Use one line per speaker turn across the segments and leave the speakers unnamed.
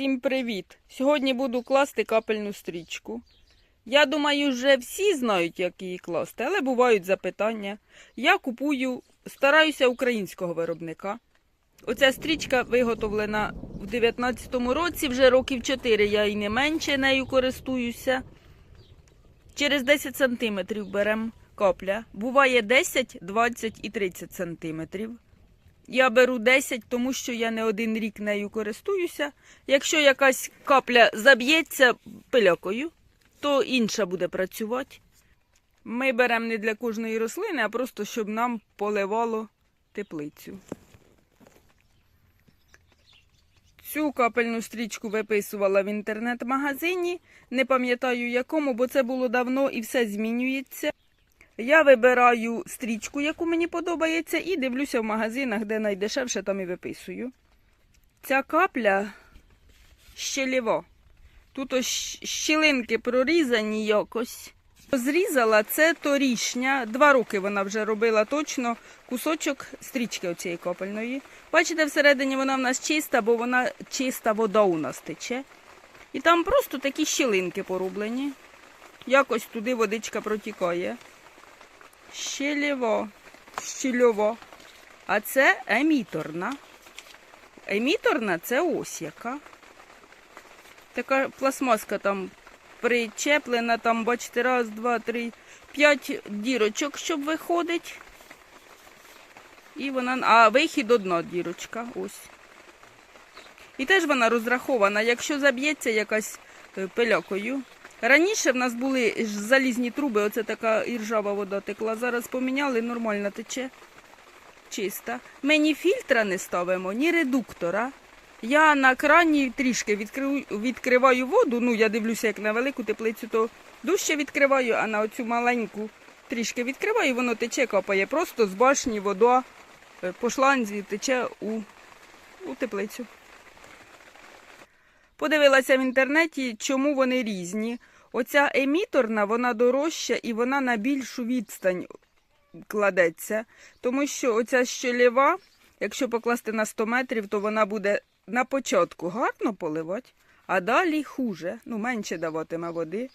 Всім привіт! Сьогодні буду класти капельну стрічку. Я думаю, вже всі знають, як її класти, але бувають запитання. Я купую, стараюся українського виробника. Оця стрічка виготовлена в 19-му році, вже років 4 я і не менше нею користуюся. Через 10 сантиметрів беремо капля. Буває 10, 20 і 30 сантиметрів. Я беру 10, тому що я не один рік нею користуюся. Якщо якась капля заб'ється пилякою, то інша буде працювати. Ми беремо не для кожної рослини, а просто щоб нам поливало теплицю. Цю капельну стрічку виписувала в інтернет-магазині. Не пам'ятаю якому, бо це було давно і все змінюється. Я вибираю стрічку, яку мені подобається, і дивлюся в магазинах, де найдешевше, там і виписую. Ця капля щелево. Тут ось щілинки прорізані якось. Зрізала це торішня. Два роки вона вже робила точно кусочок стрічки оцієї капельної. Бачите, всередині вона в нас чиста, бо вона чиста вода у нас тече. І там просто такі щілинки пороблені. Якось туди водичка протікає. Щелево, щільово. А це еміторна. Еміторна це ось яка. Така пластмаска там причеплена, там, бачите, раз, два, три, п'ять дірочок, щоб виходить. І вона. А вихід одна дірочка. Ось. І теж вона розрахована, якщо заб'ється якась е, пилякою. Раніше в нас були залізні труби, оце така іржава вода текла. Зараз поміняли, нормально тече. Чиста. Ми ні фільтра не ставимо, ні редуктора. Я на крані трішки відкриваю воду. Ну, я дивлюся, як на велику теплицю, то дужче відкриваю, а на оцю маленьку трішки відкриваю, воно тече, капає. Просто з башні вода е, по шланзі тече у, у теплицю. Подивилася в інтернеті, чому вони різні. Оця еміторна, вона дорожча і вона на більшу відстань кладеться. Тому що оця щелєва, якщо покласти на 100 метрів, то вона буде на початку гарно поливати, а далі хуже, ну менше даватиме води.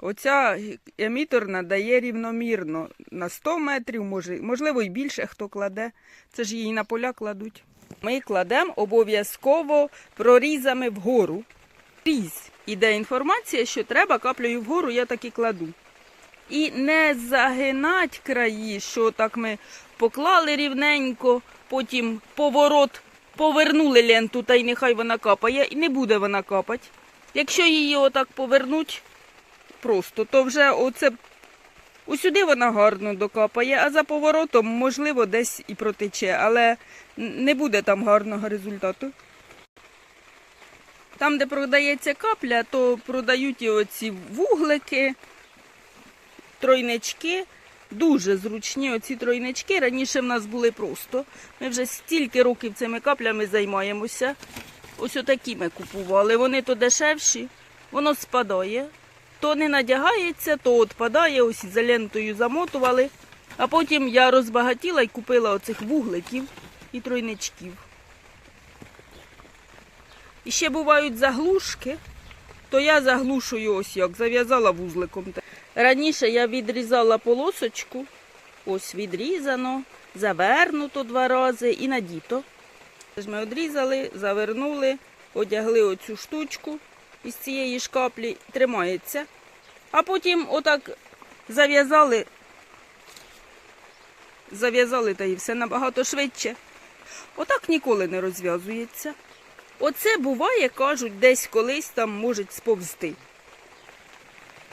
Оця еміторна дає рівномірно на 100 метрів, може, можливо, і більше хто кладе. Це ж її на поля кладуть. Ми кладемо обов'язково прорізами вгору. Різ іде інформація, що треба каплею вгору, я так і кладу. І не загинать краї, що так ми поклали рівненько, потім поворот, повернули ленту, та й нехай вона капає, і не буде вона капати. Якщо її отак повернуть просто, то вже оце усюди вона гарно докапає, а за поворотом, можливо, десь і протече, але не буде там гарного результату. Там, де продається капля, то продають і оці вуглики, тройнички. Дуже зручні оці тройнички. Раніше в нас були просто. Ми вже стільки років цими каплями займаємося. Ось отакі ми купували. Вони то дешевші, воно спадає, то не надягається, то відпадає, ось ізолентою замотували. А потім я розбагатіла і купила оцих вугликів і тройничків. І ще бувають заглушки, то я заглушую ось як, зав'язала вузликом. Раніше я відрізала полосочку, ось відрізано, завернуто два рази і надіто. Ми одрізали, завернули, одягли оцю штучку із цієї шкаплі, тримається. А потім отак зав'язали, зав'язали та і все набагато швидше. Отак ніколи не розв'язується. Оце буває, кажуть, десь колись там можуть сповзти.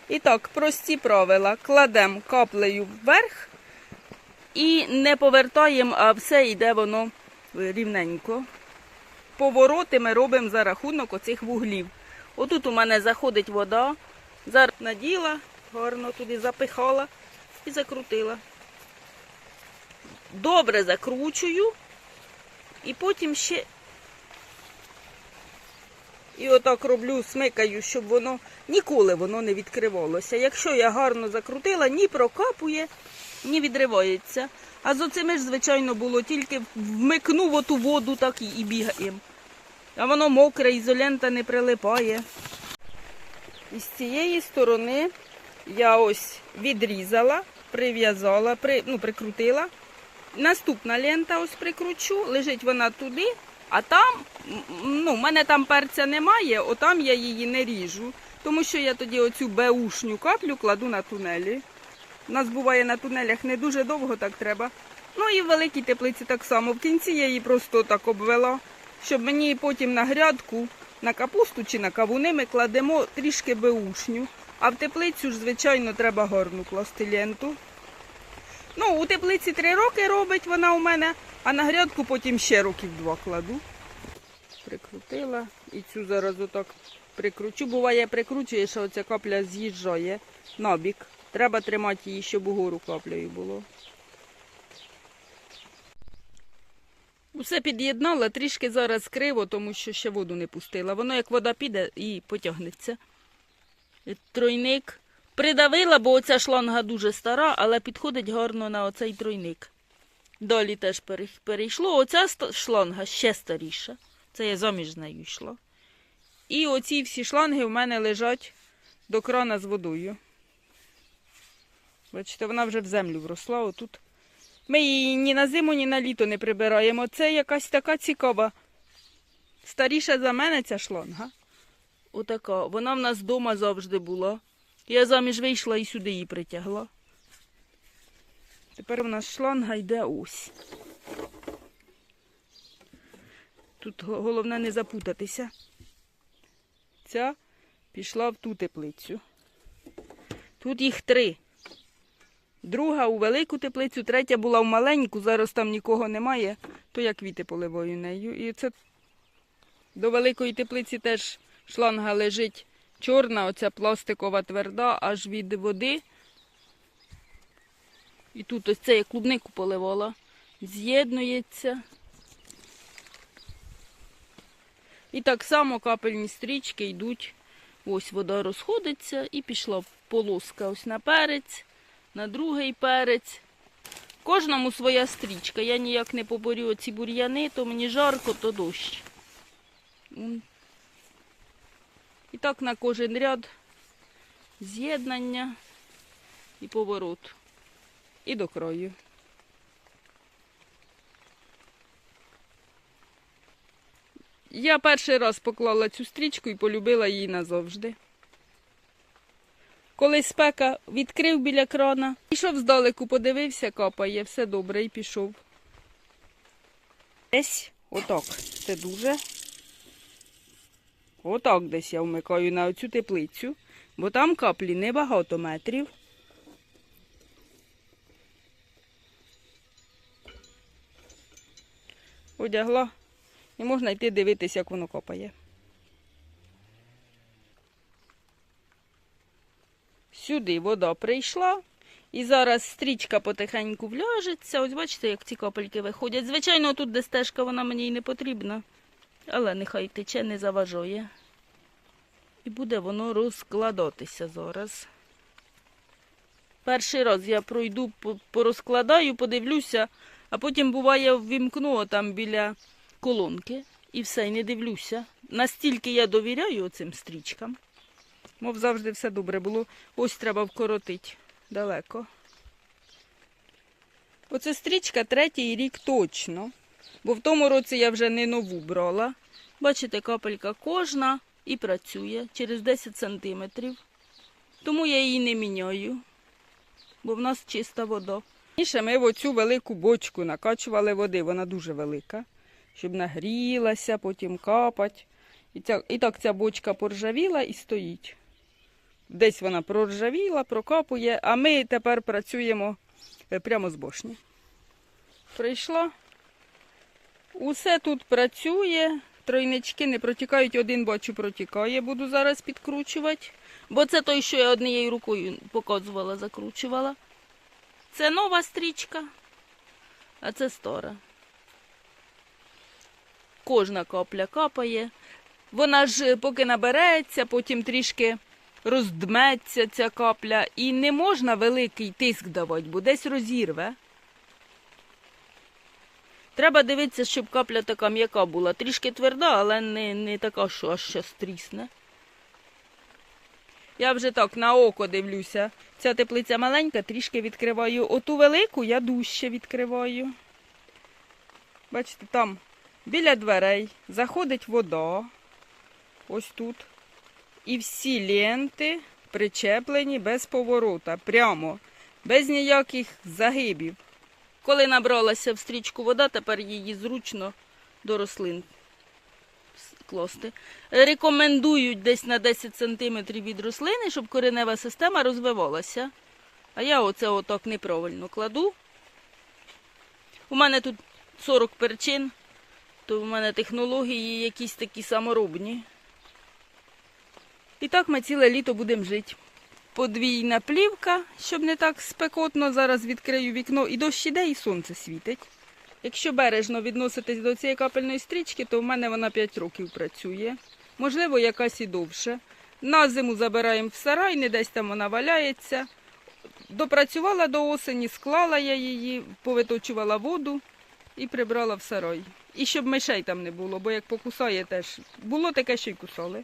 І так, прості правила. Кладемо каплею вверх і не повертаємо, а все йде воно рівненько. Повороти ми робимо за рахунок оцих вуглів. Отут у мене заходить вода. Зараз наділа, гарно туди запихала і закрутила. Добре закручую і потім ще і отак роблю, смикаю, щоб воно ніколи воно не відкривалося. Якщо я гарно закрутила, ні прокапує, ні відривається. А з оцими ж, звичайно, було тільки вмикнув оту воду, так і, бігаємо. А воно мокре, ізолента не прилипає. І з цієї сторони я ось відрізала, прив'язала, при, ну, прикрутила. Наступна лента ось прикручу, лежить вона туди, а там, ну, в мене там перця немає, отам я її не ріжу, тому що я тоді оцю беушню каплю кладу на тунелі. У нас буває на тунелях не дуже довго так треба. Ну і в великій теплиці так само. В кінці я її просто так обвела, щоб мені потім на грядку, на капусту чи на кавуни ми кладемо трішки беушню. А в теплицю ж, звичайно, треба гарну класти ленту. Ну, у теплиці три роки робить вона у мене, а на грядку потім ще років два кладу. Прикрутила і цю зараз отак прикручу. Буває, прикручуєш, а оця капля з'їжджає на бік. Треба тримати її, щоб угору каплею було. Усе під'єднала, трішки зараз криво, тому що ще воду не пустила. Воно як вода піде і потягнеться. Тройник придавила, бо оця шланга дуже стара, але підходить гарно на оцей тройник. Далі теж перейшло. Оця шланга ще старіша. Це я заміж з нею йшла. І оці всі шланги в мене лежать до крана з водою. Бачите, вона вже в землю вросла отут. Ми її ні на зиму, ні на літо не прибираємо. Це якась така цікава. Старіша за мене ця шланга. Отака. Вона в нас вдома завжди була. Я заміж вийшла і сюди її притягла. Тепер у нас шланга йде ось. Тут головне не запутатися. Ця пішла в ту теплицю. Тут їх три. Друга у велику теплицю, третя була в маленьку, зараз там нікого немає, то я квіти поливаю нею. І це до великої теплиці теж шланга лежить чорна, оця пластикова тверда, аж від води. І тут ось це я клубнику поливала. З'єднується. І так само капельні стрічки йдуть. Ось вода розходиться і пішла полоска ось на перець на другий перець. Кожному своя стрічка. Я ніяк не поборю ці бур'яни, то мені жарко, то дощ. І так на кожен ряд з'єднання і поворот. І до краю. Я перший раз поклала цю стрічку і полюбила її назавжди. Коли спека відкрив біля крана, пішов здалеку, подивився, капає, все добре і пішов. Десь отак. Це дуже. Отак десь я вмикаю на оцю теплицю, бо там каплі небагато метрів. Одягла і можна йти дивитися, як воно копає. Сюди вода прийшла. І зараз стрічка потихеньку вляжеться. Ось бачите, як ці капельки виходять. Звичайно, тут де стежка вона мені й не потрібна. Але нехай тече, не заважає. І буде воно розкладатися зараз. Перший раз я пройду, порозкладаю, подивлюся, а потім буває ввімкну там біля колонки і все, і не дивлюся. Настільки я довіряю оцим стрічкам. Мов завжди все добре було. Ось треба вкоротити далеко. Оце стрічка третій рік точно. Бо в тому році я вже не нову брала. Бачите, капелька кожна і працює через 10 сантиметрів. Тому я її не міняю, бо в нас чиста вода. Раніше ми в оцю велику бочку накачували води, вона дуже велика, щоб нагрілася, потім капать. І, ця, і так ця бочка поржавіла і стоїть. Десь вона проржавіла, прокапує, а ми тепер працюємо е, прямо з бошні. Прийшла. Усе тут працює, тройнички не протікають, один бачу протікає, буду зараз підкручувати. Бо це той, що я однією рукою показувала, закручувала. Це нова стрічка, а це стара. Кожна капля капає. Вона ж е, поки набереться, потім трішки роздметься ця капля. І не можна великий тиск давати, бо десь розірве.
Треба дивитися, щоб капля така м'яка була. Трішки тверда, але не, не така, що аж щас трісне.
Я вже так на око дивлюся. Ця теплиця маленька, трішки відкриваю. Оту велику я дужче відкриваю. Бачите, там біля дверей заходить вода. Ось тут. І всі ленти причеплені без поворота. Прямо, без ніяких загибів.
Коли набралася в стрічку вода, тепер її зручно до рослин класти. Рекомендують десь на 10 см від рослини, щоб коренева система розвивалася. А я оце отак неправильно кладу. У мене тут 40 перчин, то в мене технології якісь такі саморобні.
І так ми ціле літо будемо жити. Подвійна плівка, щоб не так спекотно. Зараз відкрию вікно і дощ іде, і сонце світить. Якщо бережно відноситись до цієї капельної стрічки, то в мене вона 5 років працює. Можливо, якась і довше. На зиму забираємо в сарай, не десь там вона валяється. Допрацювала до осені, склала я її, повиточувала воду і прибрала в сарай. І щоб мишей там не було, бо як покусає теж. Було таке, що й кусали.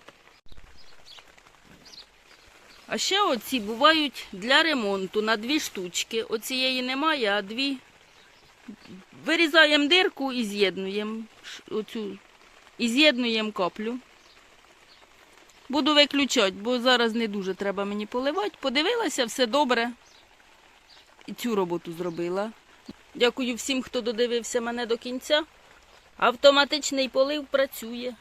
А ще оці бувають для ремонту на дві штучки. Оцієї немає, а дві. Вирізаємо дирку і з'єднуємо оцю і з'єднуємо каплю. Буду виключати, бо зараз не дуже треба мені поливати. Подивилася, все добре. І цю роботу зробила. Дякую всім, хто додивився мене до кінця. Автоматичний полив працює.